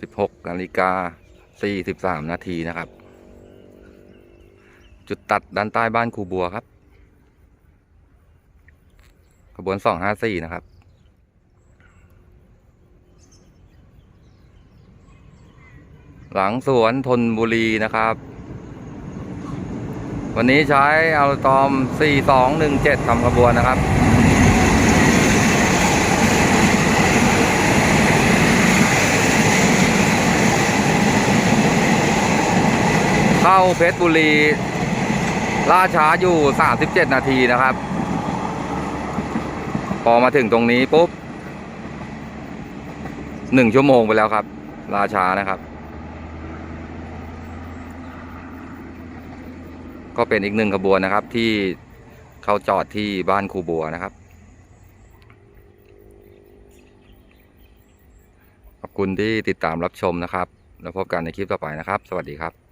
16นาฬิกา43นาทีนะครับ จุดตัดด้านใต้บ้านครูบัวครับ ขบวน 254 นะครับหลังสวนทนบุรีนะครับ วันนี้ใช้อัลตอม 4217ทำขบวนนะครับ เข้าเพชรบุรี ล่าช้าอยู่ 37 นาทีนะครับ พอมาถึงตรงนี้ปุ๊บหนึ่งชั่วโมงไปแล้วครับ ล่าช้านะครับ ก็เป็นอีกหนึ่งขบวนนะครับที่เข้าจอดที่บ้านครูบัวนะครับขอบคุณที่ติดตามรับชมนะครับ แล้วพบกันในคลิปต่อไปนะครับ สวัสดีครับ